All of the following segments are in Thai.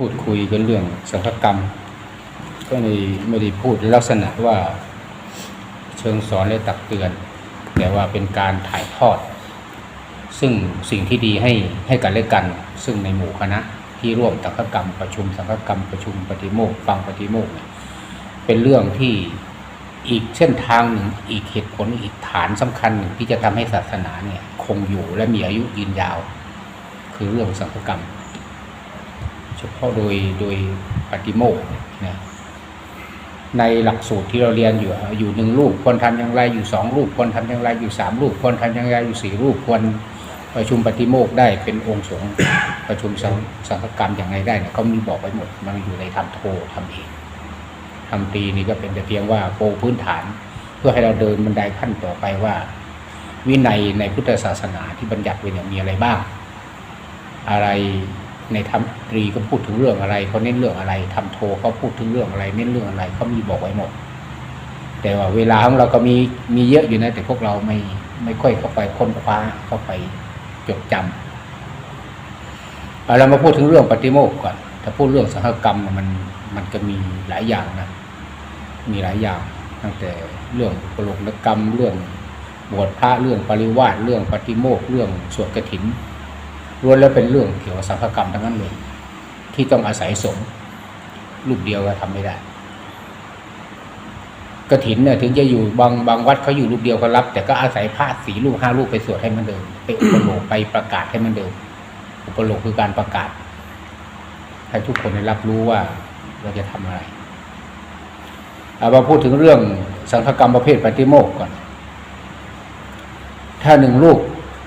พูดคุยกันเรื่องสังฆกรรม ก็ไม่ไม่ได้พูดลักษณะว่าเชิงสอนและตักเตือน แต่ว่าเป็นการถ่ายทอด ซึ่งสิ่งที่ดีให้ให้กันและกัน ซึ่งในหมู่คณะที่ร่วมสังฆกรรมประชุมสังฆกรรมประชุมปฏิโมกข์ฟังปฏิโมกข์เป็นเรื่องที่อีกเส้นทางหนึ่งอีกเหตุผลอีกฐานสำคัญหนึ่งที่จะทำให้ศาสนาเนี่ยคงอยู่และมีอายุยืนยาว คือเรื่องสังฆกรรม เฉพาะโดยโดยปฏิโมกนี่ยในหลักสูตรที่เราเรียนอยู่อยู่หนึ่งรูปควรทำอย่างไรอยู่สองรูปควรทำอย่างไรอยู่สามรูปควรทำอย่างไรอยู่สี่รูปควรประชุมปฏิโมกได้เป็นองค์สงฆ์ประชุมสังสงฆกรรมอย่างไรได้เนี่ยเขามีบอกไว้หมดมันอยู่ในธรรมโททำเองทำตีนี่ก็เป็นแต่เพียงว่าโปพื้นฐาน เพื่อให้เราเดินบันไดขั้นต่อไปว่า วินัยในพุทธศาสนาที่บัญญัติไว้เนี่ยมีอะไรบ้าง อะไร ในธรรมตรีก็พูดถึงเรื่องอะไรเขาเน้นเรื่องอะไรทำโทเขาพูดถึงเรื่องอะไร เน้นเรื่องอะไรเขามีบอกไว้หมด แต่ว่าเวลาของเราก็มีมีเยอะอยู่นะ แต่พวกเราไม่ไม่ค่อยเข้าไปค้นคว้าเข้าไปจดจำเอาเรามาพูดถึงเรื่องปฏิโมกข์ก่อนถ้าพูดเรื่องสังฆกรรมมันมันก็มีหลายอย่างนะมีหลายอย่างตั้งแต่เรื่องปรกนกรรมเรื่องบวชพระเรื่องปริวาสเรื่องปฏิโมกข์เรื่องสวดกฐิน ล้วนแล้วเป็นเรื่องเกี่ยวกับสังฆกรรมทั้งนั้นเลยที่ต้องอาศัยสงฆ์รูปเดียวก็ทำไม่ได้กฐินเนี่ยถึงจะอยู่บางบางวัดเขาอยู่รูปเดียวก็รับ แต่ก็อาศัยพระสีรูปห้ารูปไปสวดให้มันเดินไปอุปโลกไปประกาศให้มันเดินอุปโลกคือการประกาศ ให้ทุกคนได้รับรู้ว่าเราจะทำอะไรเอามาพูดถึงเรื่องสังฆกรรมประเภทปฏิโมกข์ก่อน ถ้าหนึ่งลูก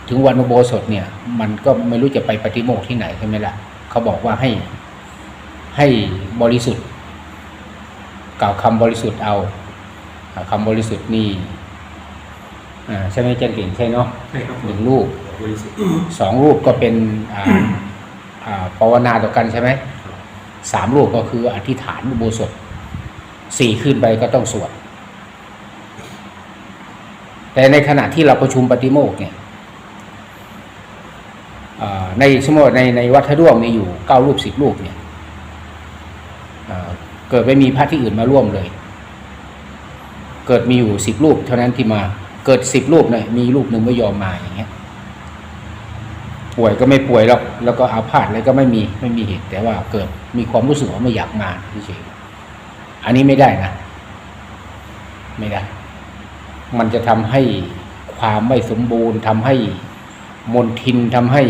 ถึงวันอุโบสถเนี่ย มันก็ไม่รู้จะไปปฏิโมกข์ที่ไหนใช่ไหมล่ะเขาบอกว่าให้ให้บริสุทธิ์ กล่าวคำบริสุทธิ์เอากล่าวคำบริสุทธิ์นี่อ่าใช่ไหมอาจันเก่งใช่เนาะใช่ครับหนึ่งรูปบริสุทธิ์สองรูปก็เป็นอ่าอ่าภาวนาต่อกันใช่ไหมสามรูปก็คืออธิษฐานอุโบสถสี่ขึ้นไปก็ต้องสวดแต่ในขณะที่เราประชุมปฏิโมกข์เนี่ยอ่า ในสมมติในในวัดทะด้วงมีอยู่เก้ารูปสิบรูปเนี่ยเกิดไม่มีพระที่อื่นมาร่วมเลย เกิดมีอยู่สิบรูป เท่านั้นที่มาเกิดสิบรูปเนี่ยมีรูปหนึ่งไม่ยอมมาอย่างเงี้ยป่วยก็ไม่ป่วยหรอกแล้วก็อาพาธอะไรก็ไม่มีไม่มีเหตุแต่ว่าเกิดมีความรู้สึกว่าไม่อยากมาเฉยอันนี้ไม่ได้นะ ไม่ได้ มันจะทำให้ความไม่สมบูรณ์ทำให้ มนทินทำให้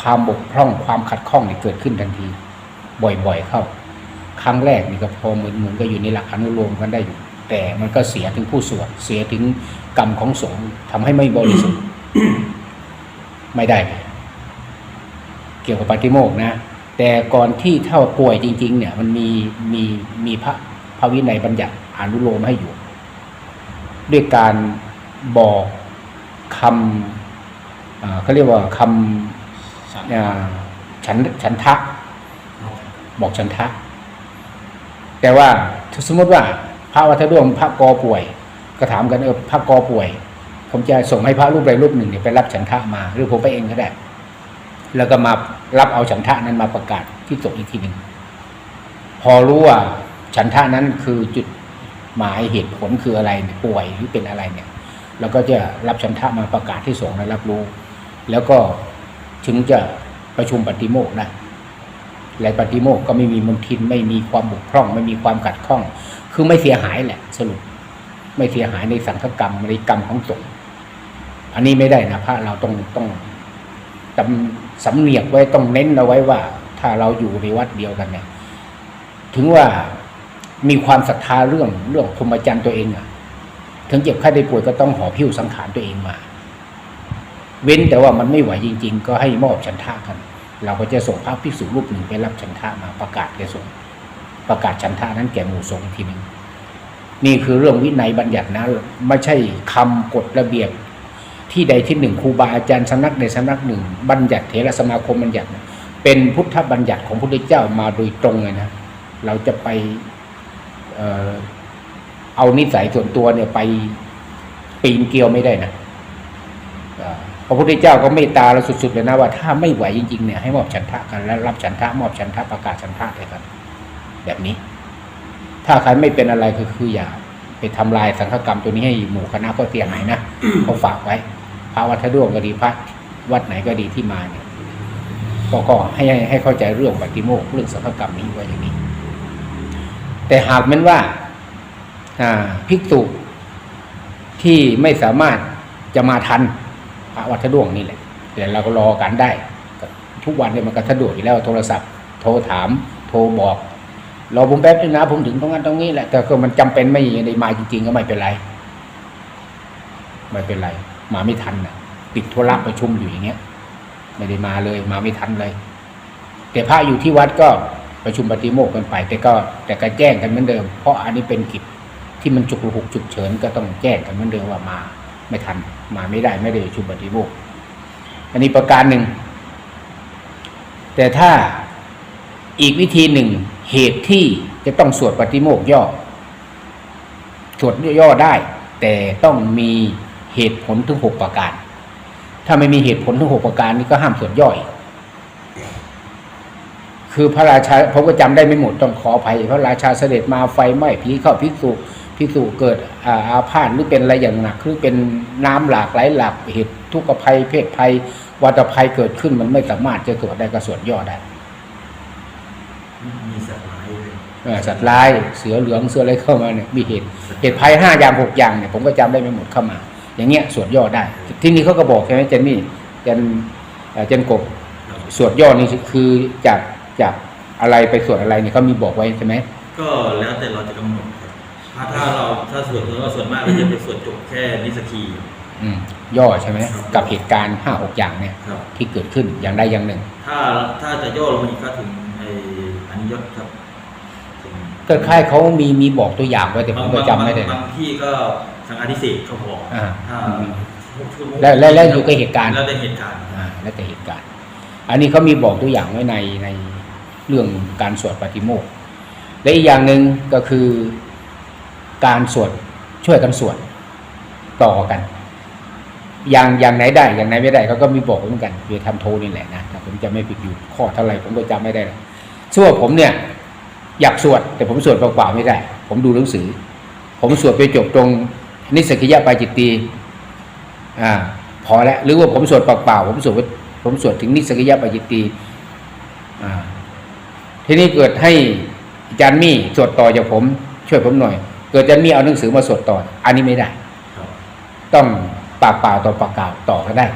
ความบกพร่องความขัดข้องเนี่ยเกิดขึ้นทันที บ่อยๆ เข้า ครั้งแรกนี่ก็พอเหมือนเหมือนก็อยู่ในหลักอนุโลมกันได้อยู่ แต่มันก็เสียถึงผู้สวดเสียถึงกรรมของสงฆ์ทำให้ไม่บริสุทธิ์ไม่ได้ เกี่ยวกับปฏิโมกข์นะ แต่ก่อนที่เท่าป่วยจริง ๆ เนี่ย มันมีมีมีพระพระวินัยบัญญัติอนุโลมให้อยู่ ด้วยการบอกคำอ่า เขาเรียกว่าคำอ่าฉันฉันทะบอกฉันทะ แต่ว่าถ้าสมมติว่า พระวัฒดวงพระกอป่วย ก็ถามกันเออพระกอป่วย ผมจะส่งให้พระรูปใดรูปหนึ่งเนี่ยไปรับฉันทะมา หรือผมไปเองก็ได้ แล้วก็มารับเอาฉันทะนั้นมาประกาศที่ส่งอีกทีหนึ่งพอรู้ว่าฉันทะนั้นคือจุดหมายเหตุผลคืออะไรป่วยหรือเป็นอะไรเนี่ยแล้วก็จะรับฉันทะมาประกาศที่ส่งและรับรู้ แล้วก็ถึงจะประชุมปฏิโมกข์ได้และปฏิโมกข์ก็ไม่มีมลทินไม่มีความบกพร่อง ไม่มีความขัดข้อง คือไม่เสียหายแหละ สรุป ไม่เสียหายในสังฆกรรมในกรรมของสงฆ์อันนี้ไม่ได้นะพระเราต้องต้องจำสำเนียกไว้ต้องเน้นเอาไว้ว่า ถ้าเราอยู่ในวัดเดียวกันเนี่ยถึงว่ามีความศรัทธาเรื่องเรื่องพรหมจรรย์ตัวเองอะถึงเจ็บไข้ได้ป่วยก็ต้องห่อบพิ้วสังขารตัวเองมา เว้นแต่ว่ามันไม่ไหวจริง ๆ ก็ให้มอบฉันทะกัน เราก็จะส่งพระภิกษุรูปหนึ่งไปรับฉันทะมาประกาศแก่สงฆ์ประกาศฉันทะนั้นแก่หมู่สงฆ์ทีหนึ่งนี่คือเรื่องวินัยบัญญัตินะไม่ใช่คำกฎระเบียบที่ใดที่หนึ่งครูบาอาจารย์สำนักใดสำนักหนึ่ง บัญญัติเถรสมาคมบัญญัติ เป็นพุทธบัญญัติของพระพุทธเจ้ามาโดยตรงเลยนะเราจะไปเออเอานิสัยส่วนตัวเนี่ยไปปีนเกลียวไม่ได้นะ พระพุทธเจ้าก็เมตตาเราสุดๆเลยนะว่าถ้าไม่ไหวจริงๆเนี่ยให้มอบฉันทะกันแล้วรับฉันทะมอบฉันทะประกาศฉันทะเลยครับแบบนี้ ถ้าใครไม่เป็นอะไรคือคืออย่าไปทำลายสังฆกรรมตัวนี้ให้หมู่คณะก็เสียหายนะเขาฝากไว้พระวัดทะด้วงก็ดีพระวัดไหนก็ดีที่มาเนี่ยก็ก็ให้ให้เข้าใจเรื่องปฏิโมกข์เรื่องสังฆกรรมนี้ไว้อย่างนี้ แต่หากแม้นว่าอ่าภิกษุที่ไม่สามารถจะมาทัน ระวัดทะดวงนี่แหละแต่เราก็รอกันได้ ทุกวันเนี่ยมันก็สะดวกอยู่แล้วโทรศัพท์ โทรถาม โทรบอกรอผมแป๊บนึงนะผมถึงตรงนั้นตรงนี้แหละแต่ก็มันจำเป็นไม่ได้มาจริงๆก็ไม่เป็นไรไม่เป็นไร มาไม่ทันนะติดธุระประชุมอยู่อย่างเงี้ย ไม่ได้มาเลย มาไม่ทันเลย แต่พระอยู่ที่วัดก็ประชุมปฏิโมกกันไป แต่ก็ แต่ก็แจ้งกันเหมือนเดิม เพราะอันนี้เป็นกิจที่มันจุกหุกฉุกเฉินก็ต้องแจ้งกันเหมือนเดิมว่ามา ไม่ทันมาไม่ได้ไม่ได้ชุมปฏิโมกอันนี้ประการหนึ่ง แต่ถ้าอีกวิธีหนึ่งเหตุที่จะต้องสวดปฏิโมกย่อ สวดย่อได้ แต่ต้องมีเหตุผลถึงหกประการ ถ้าไม่มีเหตุผลทั้งหกประการนี้ก็ห้ามสวดย่อย คือพระราชาผมก็จำได้ไม่หมดต้องขออภัยพระราชาเสด็จมาไฟไหม้ผีเข้าภิกษุ ภิกษุเกิดอาอาพาธหรือเป็นอะไรอย่างหนักหรือเป็นน้ำหลากไหลหลากเหตุทุกขภัยเพศภัยวัตภัยเกิดขึ้นมันไม่สามารถจะสวดได้ก็สวดย่อได้มีสัตว์ร้ายเลยเออสัตว์ร้ายเสือเหลืองเสืออะไรเข้ามาเนี่ยมีเหตุเหตุภัยห้าอย่างหกอย่างเนี่ยผมก็จำได้ไม่หมดเข้ามา อย่างเงี้ยสวดย่อได้ ที่นี่เขาก็บอกใช่ไหมเจนนี่เจนเอ่อเจนกบครับสวดย่อนี่คือจากจากอะไรไปสวดอะไรเนี่ยเขามีบอกไว้ใช่ไหมก็แล้วแต่เราจะกำหนดครับ ถ้าถ้าเราถ้าส่วนเราส่วนมากเราจะไปส่วนจบแค่นิสกีอืมย่อใช่ไหมครับกับเหตุการณ์ห้าหกอย่างเนี่ยครับ ที่เกิดขึ้นอย่างใดอย่างหนึ่ง ถ้าถ้าจะย่อลงมาอีกก็ถึงไอ้อนิยตครับถึงก็คล้ายเขามีมีบอกตัวอย่างไว้แต่ผมก็จำไม่ได้บางนะบางที่ก็สังฆาธิเศษเขาบอกอ่าถ้าอืมชั่โมงแล้วแล้วแล้วอยู่กับเหตุการณ์ แล้วแต่เหตุการณ์อ่าแล้วแต่เหตุการณ์ อันนี้เขามีบอกตัวอย่างไว้ในในเรื่องการสวดปฏิโมกข์และอีกอย่างหนึ่งก็คือ การสวดช่วยกันสวดต่อกันอย่างอย่างไหนได้ อย่างไหนไม่ได้เขาก็มีบอกเหมือนกันเวทำโทนี่แหละนะแต่ผมจะไม่ผิดอยู่ข้อเท่าไหร่ผมก็จำไม่ได้แล้วส่วผมเนี่ย อยากสวด แต่ผมสวดเปล่าๆไม่ได้ ผมดูหนังสือ ผมสวดไปจบตรงนิสกิยะปาจิตตีอ่า พอแล้วหรือว่าผมสวดเปล่าๆผมสวดผมสวดถึงนิสกิยะปาจิตตีอ่าทีนี้เกิดให้อาจารย์มี่สวดต่อจากผม ช่วยผมหน่อย เกิดอาจารย์มี่เอาหนังสือมาสวดต่อ อันนี้ไม่ได้ครับต้องปากเปล่าต่อปากเปล่าต่อก็ได้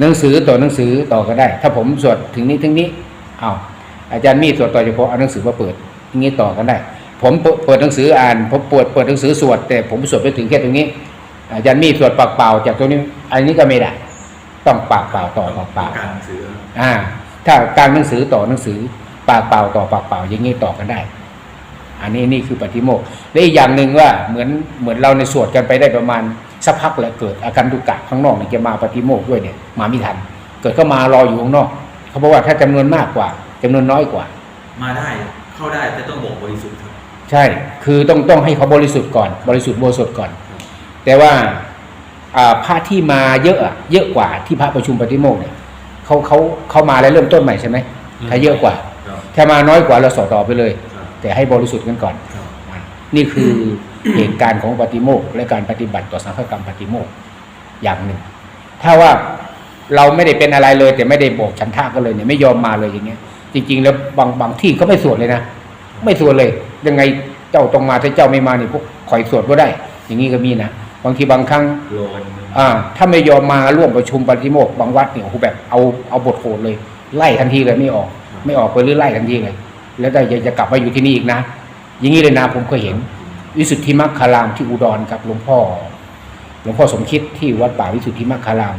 หนังสือต่อหนังสือต่อก็ได้ ถ้าผมสวดถึงนี้ถึงนี้เอาอาจารย์มี่สวดต่อจากผมเอาหนังสือมาเปิดอย่างนี้ต่อกันได้ ผมเปิดเปิดหนังสืออ่านผมเปิดเปิดหนังสือสวด แต่ผมสวดไปถึงแค่ตรงนี้ อาจารย์มี่สวดปากเปล่าจากตรงนี้ อันนี้ก็ไม่ได้ ต้องปากเปล่าต่อปากเปล่าการหนังสืออ่า ถ้าการหนังสือต่อหนังสือปากเปล่าต่อปากเปล่าอย่างนี้ต่อกันได้ อันนี้นี่คือปฏิโมกข์และอีกอย่างหนึ่งว่าเหมือนเหมือนเราในสวดกันไปได้ประมาณสักพักแล้วเกิดอาการตุกะข้างนอกเนี่ยจะมาปฏิโมกข์ด้วยเนี่ยมาไม่ทัน เกิดก็มารออยู่ข้างนอก เขาบอกว่าถ้าจำนวนมากกว่าจำนวนน้อยกว่า มาได้เข้าได้แต่ต้องบอกบริสุทธิ์ครับ ใช่ คือต้องต้องให้เขาบริสุทธิ์ก่อน บริสุทธิ์โบสถก่อน แต่ว่าอ่าพระที่มาเยอะอะเยอะกว่าที่พระประชุมปฏิโมกข์เนี่ยเขาเขาเขามาแล้วเริ่มต้นใหม่ใช่ไหมถ้าเยอะกว่าครับถ้ามาน้อยกว่าเราสอต่อไปเลยครับ แต่ให้บริสุทธิ์กันก่อนครับอะนี่คือเหตุการณ์ของปฏิโมกข์และการปฏิบัติต่อสังฆกรรมปฏิโมกข์อย่างหนึ่ง ถ้าว่าเราไม่ได้เป็นอะไรเลย แต่ไม่ได้บอกฉันท่าก็เลยเนี่ยไม่ยอมมาเลยอย่างเงี้ย จริง ๆ แล้วบางบางที่เขาไม่สวดเลยนะไม่สวดเลย ยังไงเจ้าต้องมาถ้าเจ้าไม่มานี่พวกคอยสวดก็ได้ อย่างนี้ก็มีนะบางทีบางครั้งโลนอ่า ถ้าไม่ยอมมาร่วมประชุมปฏิโมกข์บางวัดเนี่ยโอ้โหแบบเอาเอาบทโหดเลย ไล่ทันทีเลยไม่ออก ไม่ออกไปหรือไล่ทันทีเลย แล้วได้จะจะกลับมาอยู่ที่นี่อีกนะ อย่างนี้เลยนะผมเคยเห็น วิสุทธิมัคคารามที่อุดรครับหลวงพ่อหลวงพ่อสมคิดที่วัดป่าวิสุทธิมัคคาราม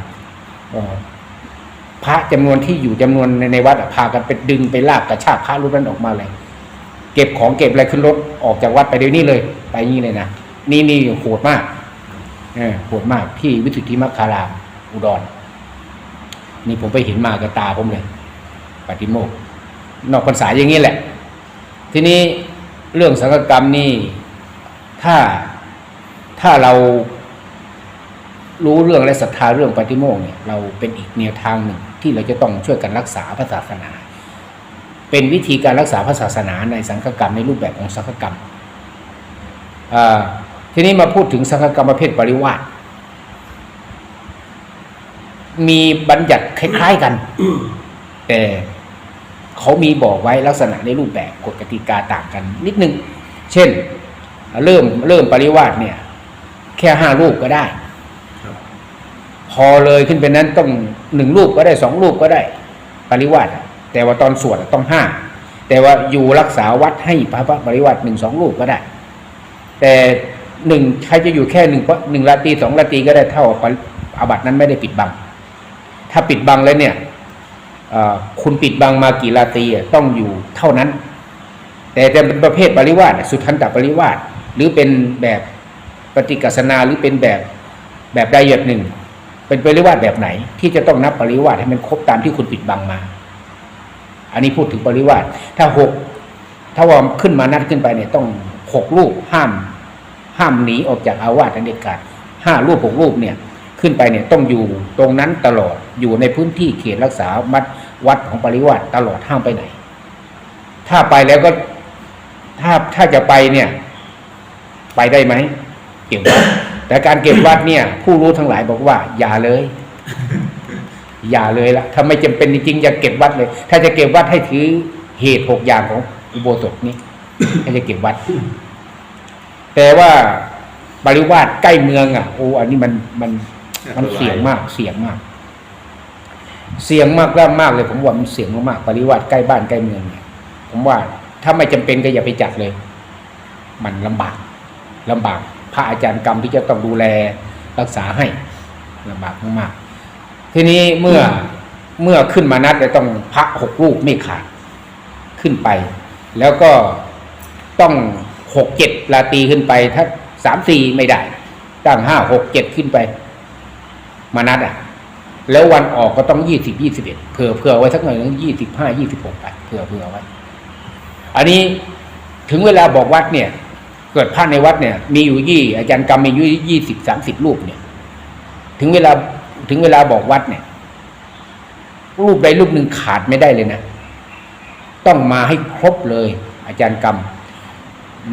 พระจำนวนที่อยู่จำนวนในในวัดพากันไปดึงไปลากกระชากพระรูปนั้นออกมาเลยเก็บของเก็บอะไรขึ้นรถออกจากวัดไปเดี๋ยวนี้เลย ไปงนี้เลยนะนี่นี่โหดมากเออโหดมากที่วิสุทธิมัคคารามอุดรนี่ผมไปเห็นมากับตาผมเลยปฏิโมกข์ นอกพรรษาอย่างนี้แหละ ทีนี้เรื่องสังฆกรรมนี่ถ้าถ้าเรารู้เรื่องและศรัทธาเรื่องปฏิโมกข์เนี่ยเราเป็นอีกแนวทางหนึ่งที่เราจะต้องช่วยกันรักษาพระศาสนา เป็นวิธีการรักษาพระศาสนาในสังฆกรรมในรูปแบบของสังฆกรรมทีนี้มาพูดถึงสังฆกรรมประเภทปริวาสมีบัญญัติคล้าย ๆกัน แต่ เขามีบอกไว้ลักษณะในรูปแบบกฎกติกาต่างกันนิดนึง เช่น เริ่มเริ่มปริวาสเนี่ย แค่ห้ารูปก็ได้ครับพอเลยขึ้นไปนั้นต้องหนึ่งรูปก็ได้สองรูปก็ได้ ปริวาสอะแต่ว่าตอนสวดอะต้องห้าแต่ว่าอยู่รักษาวัดให้พระพระปริวาสหนึ่งสองรูปก็ได้ แต่หนึ่งใครจะอยู่แค่หนึ่งหนึ่งราตรีสองราตรีก็ได้เท่ากับอาบัตินั้นไม่ได้ปิดบัง ถ้าปิดบังแล้วเนี่ยเอ่อ คุณปิดบังมากี่ราตรีอะต้องอยู่เท่านั้น แต่จะเป็นประเภทปริวาสสุทันตปริวาสหรือเป็นแบบปฏิกัสนาหรือเป็นแบบแบบใดอย่างหนึ่ง เป็นปริวาสแบบไหน ที่จะต้องนับปริวาสให้มันครบตามที่คุณปิดบังมา อันนี้พูดถึงปริวาสถ้าหกถ้าว่าขึ้นมานัดขึ้นไปเนี่ยต้องหกรูปห้าม ห้ามหนีออกจากอาวาสนั้นเด็ดขาดห้ารูปหกรูปเนี่ย ขึ้นไปเนี่ยต้องอยู่ตรงนั้นตลอดอยู่ในพื้นที่เขตรักษามัดวัดของปริวาสตลอดห้ามไปไหน ถ้าไปแล้วก็ถ้าถ้าจะไปเนี่ย ไปได้ไหมเก็บวัดแต่การเก็บวัดเนี่ย ผู้รู้ทั้งหลายบอกว่า อย่าเลย อย่าเลยละถ้าไม่จำเป็นจริงๆอย่าเก็บวัดเลย ถ้าจะเก็บวัดให้ถือเหตุหกอย่างของอุโบสถนี้ถ้าจะเก็บวัด แต่ว่าบริวาสใกล้เมืองอะโอ้อันนี้มันมัน มันเสี่ยงมากเสี่ยงมาก เสี่ยงมากมากมากเลย ผมว่ามันเสี่ยงมากๆปริวาสใกล้บ้านใกล้เมืองเนี่ยผมว่าถ้าไม่จำเป็นก็อย่าไปจัดเลย มันลำบากลำบาก พระอาจารย์กรรมที่จะต้องดูแลรักษาให้ลำบากมากๆทีนี้เมื่อเมื่อขึ้นมานัดจะต้องพระหกรูปไม่ขาดขึ้นไป แล้วก็ต้องหกเจ็ดราตรีขึ้นไป ถ้าสามสี่ไม่ได้ตั้งห้าหกเจ็ดขึ้นไป มานัดอะ แล้ววันออกก็ต้องยี่สิบยี่สิบเอ็ดเผื่อเผื่อไว้สักหน่อยนึงยี่สิบห้ายี่สิบหกไปเผื่อเผื่อไว้ อันนี้ถึงเวลาบอกวัดเนี่ย เกิดพระในวัดเนี่ย มีอยู่ยี่อาจารย์กรรมมีอยู่ยี่สิบสามสิบรูปเนี่ย ถึงเวลาถึงเวลาบอกวัดเนี่ย รูปใดรูปหนึ่งขาดไม่ได้เลยนะ ต้องมาให้ครบเลย อาจารย์กรรม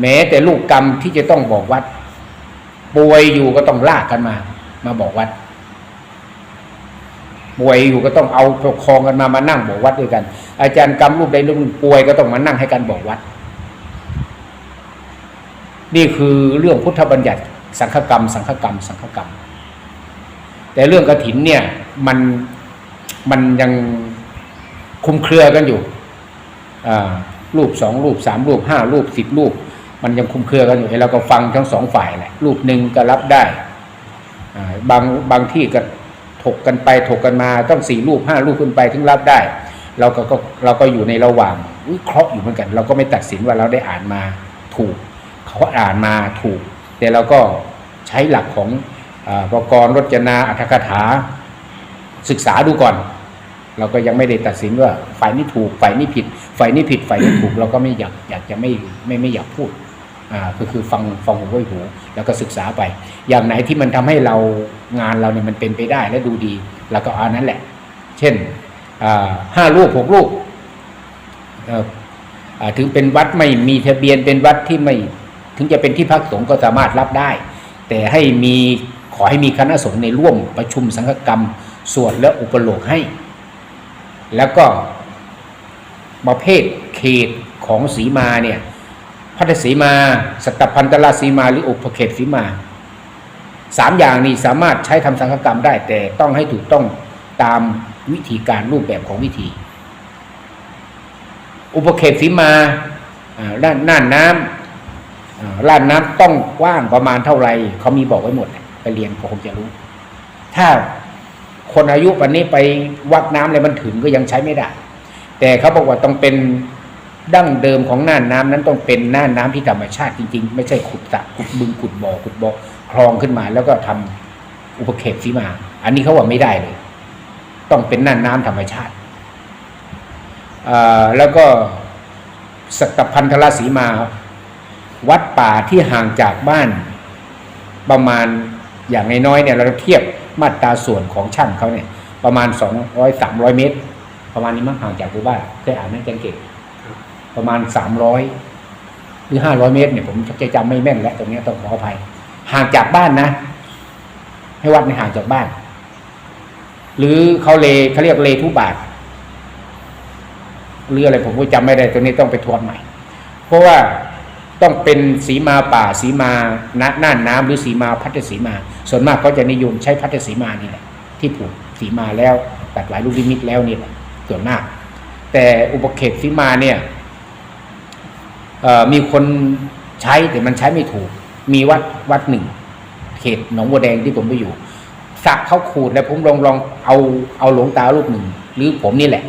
แม้แต่ลูกกรรมที่จะต้องบอกวัดป่วยอยู่ก็ต้องลากกันมา มาบอกวัด ป่วยอยู่ก็ต้องเอาประคองกันมามานั่งบอกวัดด้วยกัน อาจารย์กรรมรูปใดรูปหนึ่งป่วยก็ต้องมานั่งให้กันบอกวัด นี่คือเรื่องพุทธบัญญัติ สังฆกรรม สังฆกรรม สังฆกรรม แต่เรื่องกระถินเนี่ยมันมันยังคุมเครือกันอยู่รูปสองรูปสามรูปห้ารูปสิบรูป มันยังคุมเครือกันอยู่ไอ้เราก็ฟังทั้งสองฝ่ายแหละรูปหนึ่งก็รับได้บางบางที่ก็ ถกกันไปถกกันมาต้องสี่รูปห้ารูปขึ้นไปถึงรับได้ เราก็ก็เราก็อยู่ในระหว่างวิเคราะห์อยู่เหมือนกัน เราก็ไม่ตัดสินว่าเราได้อ่านมาถูก เขาอ่านมาถูก แต่เราก็ใช้หลักของอาปกรณ์รจนาอัตถกถาศึกษาดูก่อน เราก็ยังไม่ได้ตัดสินว่าฝ่ายนี้ถูกฝ่ายนี้ผิดฝ่ายนี้ผิดฝ่ายนี้ถูก เราก็ไม่อยากอยากจะไม่ไม่ไม่อยากพูด ก็คือฟังฟังหูไว้หูแล้วก็ศึกษาไป อย่างไหนที่มันทำให้เรางานเราเนี่ยมันเป็นไปได้และดูดีเราก็เอานั้นแหละ เช่นอ่าห้ารูปหกรูปเอ่ออ่าถึงเป็นวัดไม่มีทะเบียนเป็นวัดที่ไม่ถึงจะเป็นที่พักสงฆ์ก็สามารถรับได้ แต่ให้มีขอให้มีคณะสงฆ์ในร่วมประชุมสังฆกรรมสวดและอุปโลกให้ แล้วก็ประเภทเขตของสีมาเนี่ย พัทสีมาสัตพันตลาสีมา หรืออุปเขตสีมาสามอย่างนี้สามารถใช้ทำสังฆกรรมได้ แต่ต้องให้ถูกต้องตามวิธีการรูปแบบของวิธี อุปเขตสีมาอ่าด้านน่านน้ำอ่าล้านน้ำต้องกว้างประมาณเท่าไหร่เขามีบอกไว้หมด ไปเรียนก็คงจะรู้ ถ้าคนอายุปันนี้ไปวักน้ำอะไรมันถึงก็ยังใช้ไม่ได้ แต่เขาบอกว่าต้องเป็น ดั้งเดิมของน่านน้ำนั้นต้องเป็นน่านน้ำที่ธรรมชาติจริงๆ ไม่ใช่ขุดสระขุดบึงขุดบ่อขุดบ่อคลองขึ้นมา แล้วก็ทำอุปเขตสีมา อันนี้เขาว่าไม่ได้เลย ต้องเป็นน่านน้ำธรรมชาติแล้วก็สัตพันธลสีมา วัดป่าที่ห่างจากบ้าน ประมาณอย่างน้อยๆเนี่ย เราเทียบมาตราส่วนของช่างเขาเนี่ย ประมาณสองร้อยสามร้อยเมตร ประมาณนี้มั้งห่างจากหมู่บ้านเคยอ่านไหมจังเก่ง ประมาณสามร้อยหรือห้าร้อยเมตรเนี่ยผมจะจำไม่แม่นแล้วตรงนี้ต้องขออภัยห่างจากบ้านนะ ให้วัดในห่างจากบ้าน หรือเขาเลเขาเรียกเลทุบาทหรืออะไรผมก็จำไม่ได้ตัวนี้ต้องไปทวนใหม่ เพราะว่าต้องเป็นสีมาป่าสีมาณน่านน้ำหรือสีมาพัทสีมา ส่วนมากก็จะนิยมใช้พัทสีมานี่แหละที่ผูกสีมาแล้วตัดหลายลูกลิมิตแล้วนี่แหละส่วนมาก แต่อุปเขตสีมาเนี่ย มีคนใช้แต่มันใช้ไม่ถูก มีวัดวัดหนึ่ง เขตหนองบัวแดงที่ผมไปอยู่สระเขาขูดแล้วผมลองลองเอาเอาหลวงตารูปหนึ่ง หรือผมนี่แหละ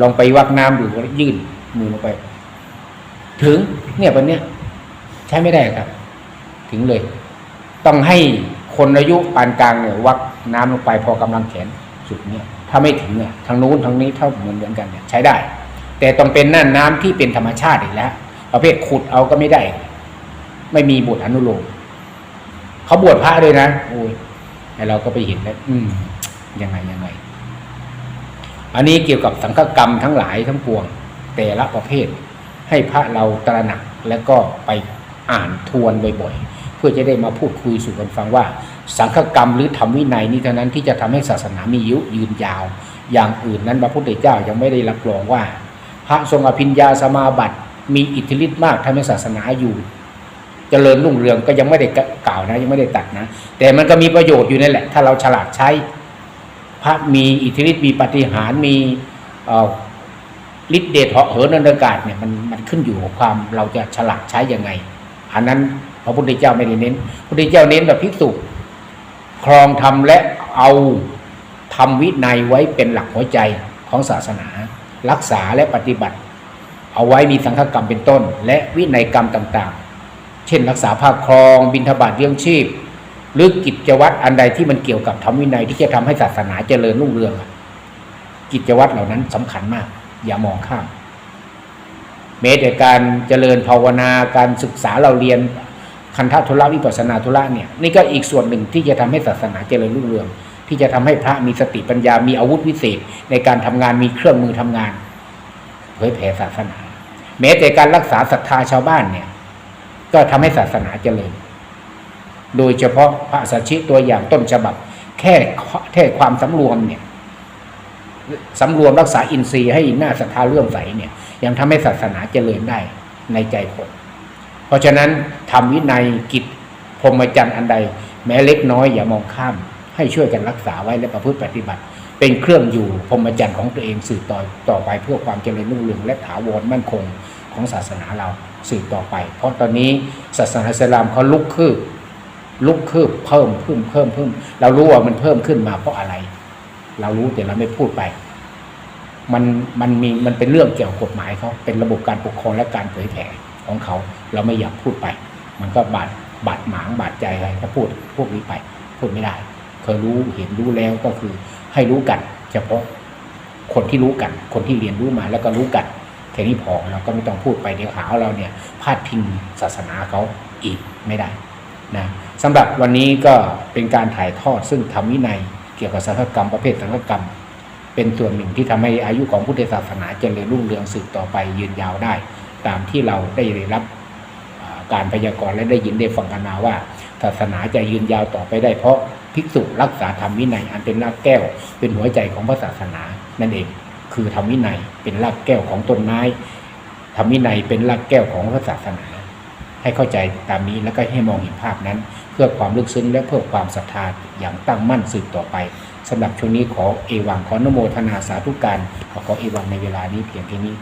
ลองไปวักน้ำดูแล้วยื่นมือลงไป ถึงเนี่ยวันเนี้ยใช้ไม่ได้ครับ ถึงเลย ต้องให้คนอายุปานกลางเนี่ยวักน้ำลงไปพอกำลังแขนสุดเนี่ยถ้าไม่ถึงเนี่ยทางนู้นทางนี้เท่าเหมือนเหมือนกันเนี่ยใช้ได้ แต่ต้องเป็นน่านน้ำที่เป็นธรรมชาติอีกแล้ว ประเภทขุดเอาก็ไม่ได้ ไม่มีบทอนุโลมเขาบวชพระด้วยนะโอ้ยเราก็ไปเห็นแล้ว อืมยังไงยังไง อันนี้เกี่ยวกับสังฆกรรมทั้งหลายทั้งปวง แต่ละประเภท ให้พระเราตระหนักแล้วก็ไปอ่านทวนบ่อยๆ เพื่อจะได้มาพูดคุยสู่กันฟังว่า สังฆกรรมหรือธรรมวินัยนี้เท่านั้นที่จะทำให้ศาสนามียุยืนยาว อย่างอื่นนั้นพระพุทธเจ้ายังไม่ได้รับรองว่า พระทรงอภิญญาสมาบัติ มีอิทธิฤทธิ์มากทำให้ศาสนาอยู่เจริญรุ่งเรืองก็ยังไม่ได้กล่าวนะ ยังไม่ได้ตัดนะ แต่มันก็มีประโยชน์อยู่นั่นแหละ ถ้าเราฉลาดใช้ พระมีอิทธิฤทธิ์มีปฏิหารมีฤทธิเดชเหาะเหินในอากาศเนี่ยมันมันขึ้นอยู่กับความเราจะฉลาดใช้ยังไง อันนั้นพระพุทธเจ้าไม่ได้เน้น พระพุทธเจ้าเน้นแบบภิกษุครองธรรมและเอาธรรมวินัยไว้เป็นหลักหัวใจของศาสนา รักษาและปฏิบัติ เอาไว้มีสังฆกรรมเป็นต้น และวินัยกรรมต่างๆ เช่น รักษาภาคครอง บิณฑบาตเลี้ยงชีพ หรือกิจวัตรอันใดที่มันเกี่ยวกับธรรมวินัยที่จะทำให้ศาสนาเจริญรุ่งเรือง กิจวัตรเหล่านั้นสำคัญมาก อย่ามองข้ามแม้แต่การเจริญภาวนาการศึกษาเราเรียนคันธทุระวิปัสสนาธุระเนี่ยนี่ก็อีกส่วนหนึ่งที่จะทำให้ศาสนาเจริญรุ่งเรือง ที่จะทำให้พระมีสติปัญญามีอาวุธวิเศษ ในการทำงานมีเครื่องมือทำงาน เผยแผ่ศาสนา แม้แต่การรักษาศรัทธาชาวบ้านเนี่ย ก็ทำให้ศาสนาเจริญ โดยเฉพาะพระสัชชิตัวอย่างต้นฉบับ แค่แค่ความสำรวมเนี่ยสำรวมรักษาอินทรีย์ให้หน้าศรัทธาเลื่อมใสเนี่ย ยังทำให้ศาสนาเจริญได้ในใจคน เพราะฉะนั้นทำวินัยกิจพรหมจรรย์อันใด แม้เล็กน้อยอย่ามองข้าม ให้ช่วยกันรักษาไว้และประพฤติปฏิบัติ เป็นเครื่องอยู่พรหมจรรย์ของตัวเองสืบต่อต่อไปเพื่อความเจริญรุ่งเรืองและถาวรมั่นคง ของศาสนาเราสืบต่อไป เพราะตอนนี้ศาสนาอิสลามเขาลุกคืบลุกคืบเพิ่มเพิ่มเพิ่มเพิ่ม เรารู้ว่ามันเพิ่มขึ้นมาเพราะอะไร เรารู้แต่เราไม่พูดไป มันมันมีมันเป็นเรื่องเกี่ยวกับกฎหมายเขาเป็นระบบการปกครองและการเผยแผ่ของเขา เราไม่อยากพูดไป มันก็บาดบาดหมางบาดใจอะไรถ้าพูดพวกนี้ไป พูดไม่ได้เคยรู้เห็นรู้แล้วก็คือให้รู้กัน เฉพาะคนที่รู้กัน คนที่เรียนรู้มาแล้วก็รู้กัน แค่นี้พอเราก็ไม่ต้องพูดไปเดี๋ยวหาวเราเนี่ยพาดพิงศาสนาเขาอีกไม่ได้นะสำหรับวันนี้ก็เป็นการถ่ายทอดซึ่งทำวินัยเกี่ยวกับสังฆกรรมประเภทสังฆกรรม เป็นส่วนหนึ่งที่ทำให้อายุของพุทธศาสนาจเจริญรุ่งเรืองสืบต่อไปยืนยาวได้ ตามที่เราได้รับการพยากรณ์และได้ยินได้ฟังกันมาว่า ศาสนาจะยืนยาวต่อไปได้เพราะภิกษุรักษาธรรมวินัยอันเป็นรากแก้ว เป็นหัวใจของพระศาสนานั่นเอง คือธรรมวินัยเป็นรากแก้วของต้นไม้ธรรมวินัยเป็นรากแก้วของพระศาสนา ให้เข้าใจตามนี้แล้วก็ให้มองเห็นภาพนั้น เพื่อความลึกซึ้งและเพื่อความศรัทธาอย่างตั้งมั่นสืบต่อไปสำหรับช่วงนี้ขอเอวังขอนโมทนาสาธุการขอขอเอวังในเวลานี้เพียงแค่นี้